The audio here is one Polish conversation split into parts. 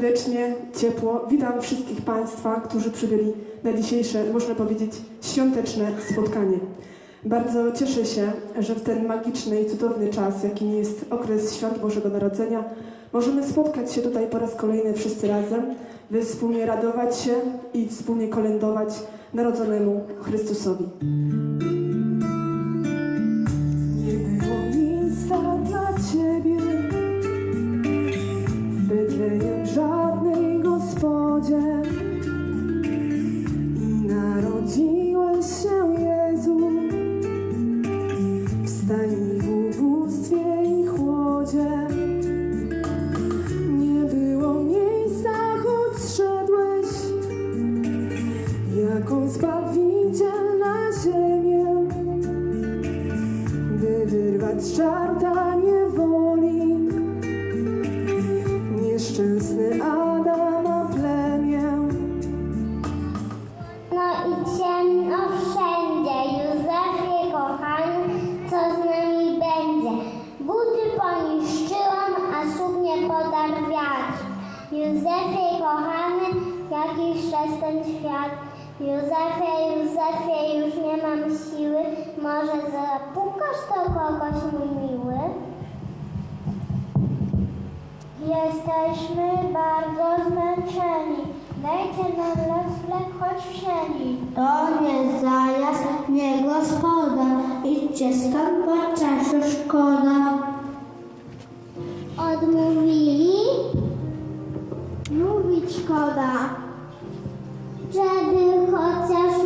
Serdecznie, ciepło witam wszystkich Państwa, którzy przybyli na dzisiejsze, można powiedzieć, świąteczne spotkanie. Bardzo cieszę się, że w ten magiczny i cudowny czas, jakim jest okres Świąt Bożego Narodzenia, możemy spotkać się tutaj po raz kolejny wszyscy razem, by wspólnie radować się i wspólnie kolędować Narodzonemu Chrystusowi. Józefie kochany, jakiś czas ten świat. Józefie, Józefie, już nie mam siły, może zapukasz do kogoś, mój miły? Jesteśmy bardzo zmęczeni. Dajcie nam lasek choć wszędzie. To nie zajazd, nie gospoda. Idźcie stąd, bo czasu szkoda. Odmówili, Mówić szkoda. żeby chociaż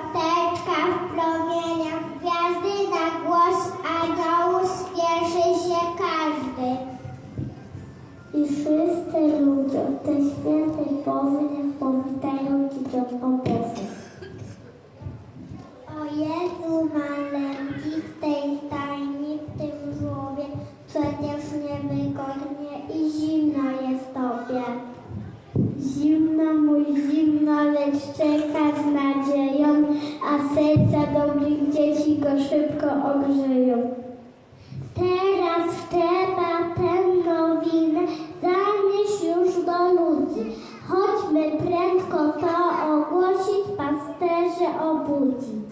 Apteczka w promieniach gwiazdy, na głos aniołu spieszy się każdy. I wszyscy ludzie w tej świętej porze niech powitają dzieciom obozy. O Jezu maleńki w tej stajni, w tym żłobie, przecież niewygodnie i zimno jest Tobie. Zimno, mój zimno, lecz czeka. Ogrzeją. Teraz trzeba tę nowinę zanieść już do ludzi. Chodźmy prędko to ogłosić, pasterze obudzić.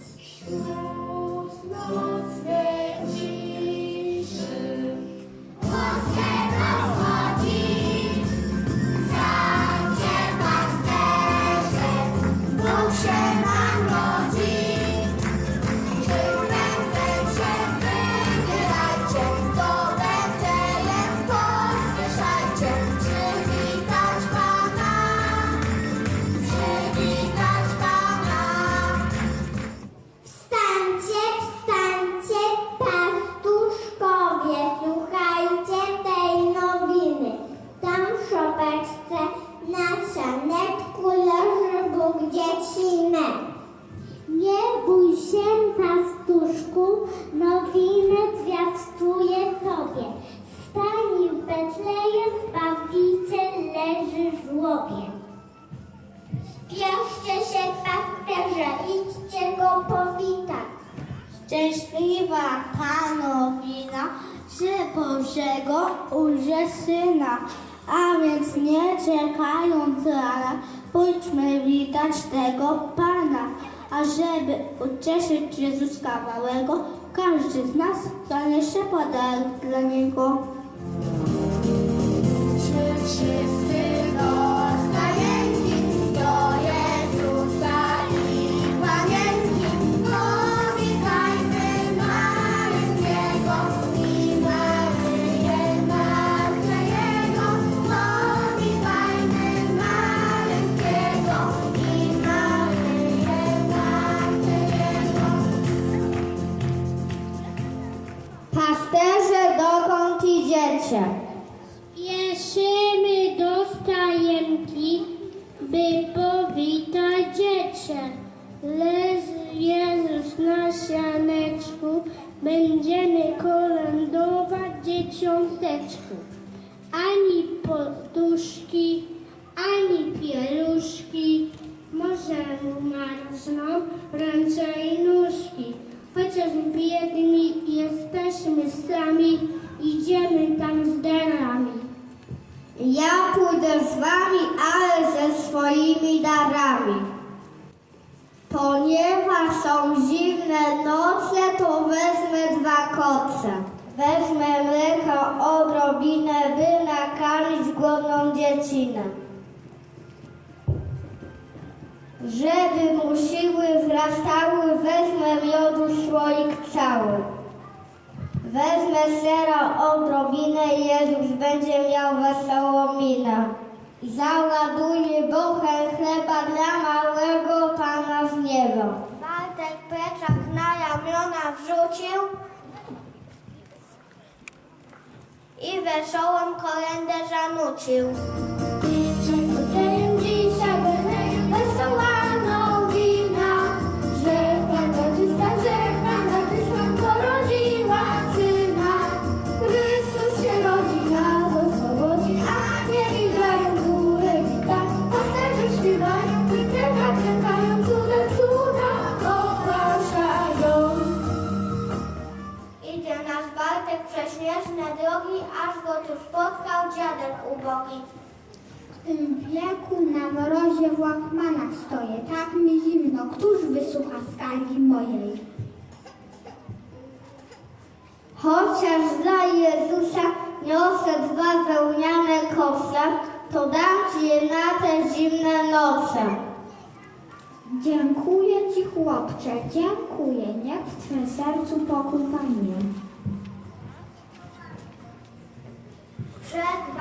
Ucieszyć Jezuska małego, każdy z nas zaniesie podarek dla Niego. Czy wszyscy dostajemni by powitać dziecię. Leży Jezus na sianeczku, będziemy kolędować dzieciąteczku. Ani poduszki, ani pieluszki, może marzną ręce i nóżki. Chociaż biedni jesteśmy sami, idziemy tam z darami. Ja pójdę z wami, ale ze swoimi darami. Ponieważ są zimne noce, to wezmę dwa koce. Wezmę mleka odrobinę, by nakarmić głodną dziecinę. Żeby mu siły wzrastały, wezmę miodu słoik cały. Wezmę sera odrobinę, Jezus będzie miał wesołą minę. Załaduję bochę chleba dla małego Pana z nieba. Bartek Peczak na ramiona wrzucił i wesołą kolędę zanucił. Wieku na mrozie w łachmanach stoję, tak mi zimno, któż wysłucha skargi mojej? Chociaż dla Jezusa niosę dwa wełniane kosze, to dam Ci je na te zimne noce. Dziękuję Ci, chłopcze, dziękuję. Niech w Twym sercu pokój panie. Przed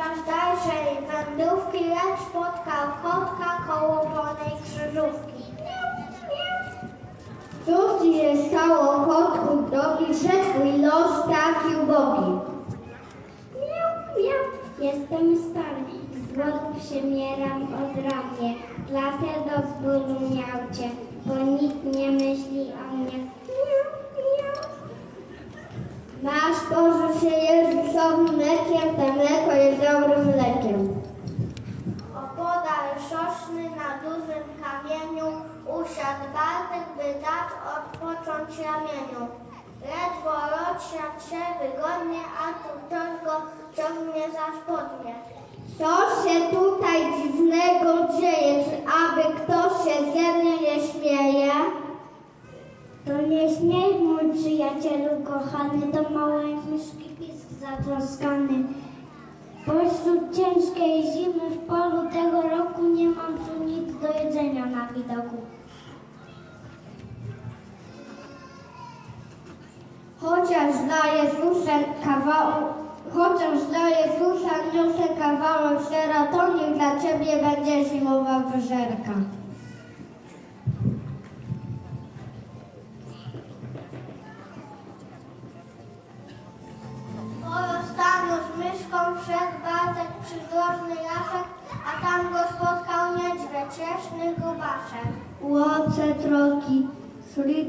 Czas dalszej wędrówki, lecz spotkał kotka koło wolnej krzyżówki. Cóż ci się stało, kotku drogi, że twój los taki ubogi? Jestem stary, z głodu przymieram odrobnie, dlatego z bólu miałcie, bo nikt nie myśli o mnie. Masz Boże się Jezusowym mlekiem, to mleko jest dobrym mlekiem. Opodal szosny na dużym kamieniu usiadł Bartek, by dać odpocząć ramieniu. Ledwo rozsiadł się wygodnie, a tu ktoś go ciągnie za spodnie. Co się tutaj dziwnego dzieje? Czy aby ktoś się ze mnie nie śmieje? To nie śmiech, mój przyjacielu kochany, to małętny pisk zatroskany. Pośród ciężkiej zimy w polu tego roku nie mam tu nic do jedzenia na widoku. Chociaż dla Jezusa kawał, chociaż dla Jezusa niosę kawałek sera, to niech dla Ciebie będzie zimowa wyżerka.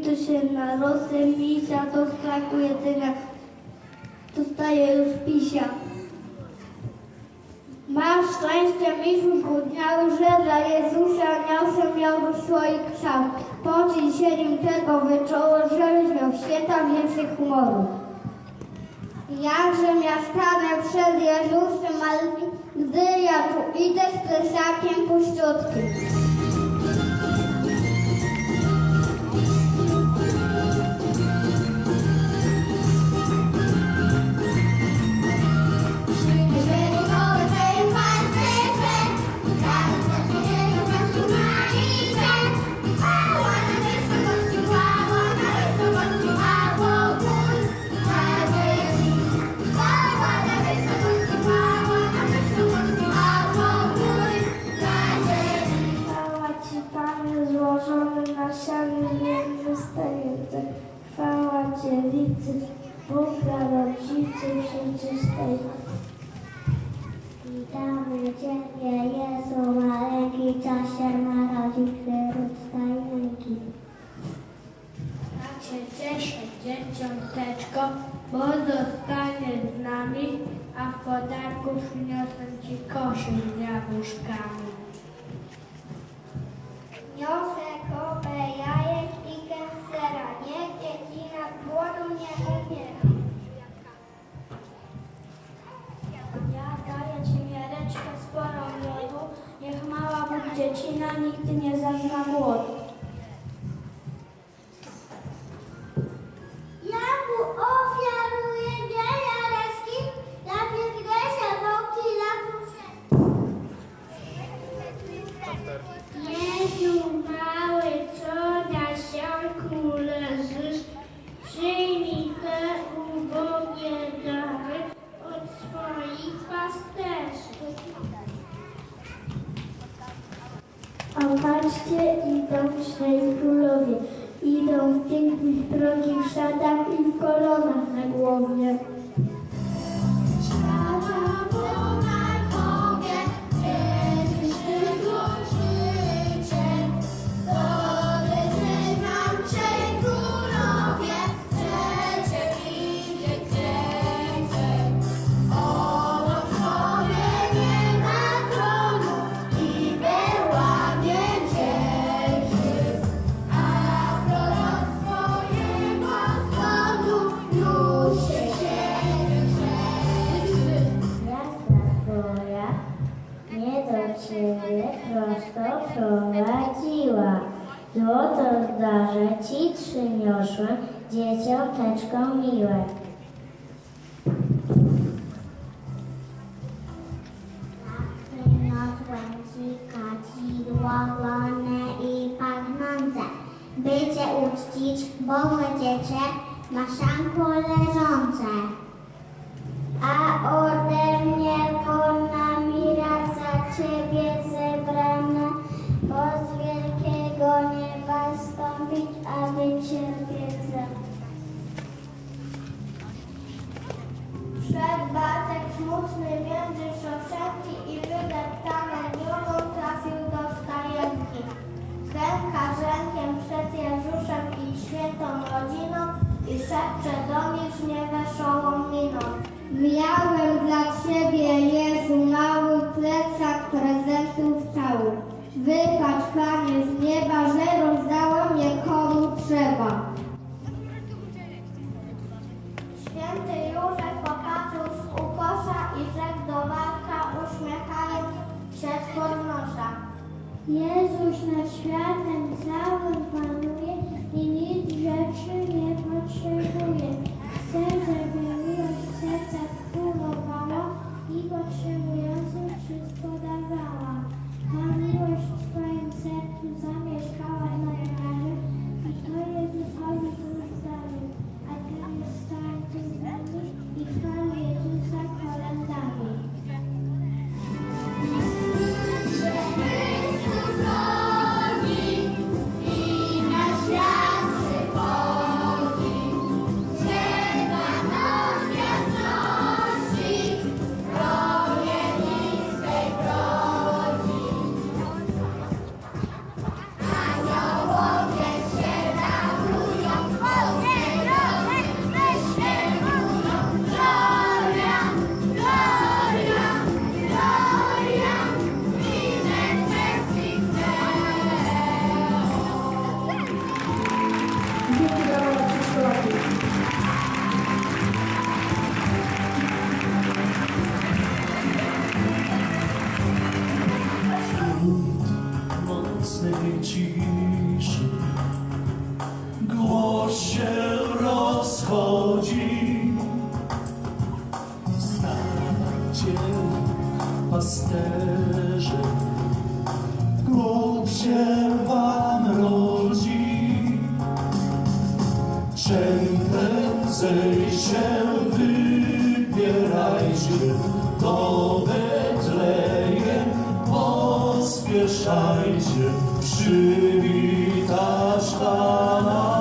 Zliczy się na losy misia, to z braku jedzenia dostaje już pisia. Masz szczęście, misiu zgłodniały, że dla Jezusa niosę miał do swoich kształt. Pocić się nim tego wieczoru, żebyś miał święta więcej humoru. Jakżem ja stanę przed Jezusem, ale gdy ja tu idę z plesakiem puściutkim. Podarku przyniosę Ci koszyk z jabłuszkami. Niosę kopę jajek i kęsera, niech dziecina z głodu nie umiera. Ja daję Ci miareczkę sporą miodu, niech mała Bóg dziecina nigdy nie zazna głodu. Wolne i pachnące, by cię uczcić, bo dziecię na szanku leżące. A ode mnie wolna mira za ciebie zebrana, bo z wielkiego nieba stąpić, aby cierpieć za. Przed Bartek smutny między szoszenki i Rękiem przed Jezusem i świętą rodziną i szepcze do nich z niewesołą miną. Miałem dla Ciebie, Jezu, mały plecak prezentów cały. Wypatrz, Panie, z nieba, że rozdaję Jezus nad światem całym panuje i nic rzeczy nie potrzebuje. Chcę, żeby miłość serca królowała i potrzebującym wszystko dawała. Ta miłość w swoim sercu zamieszkała Pocieszajcie, przywitasz Pana.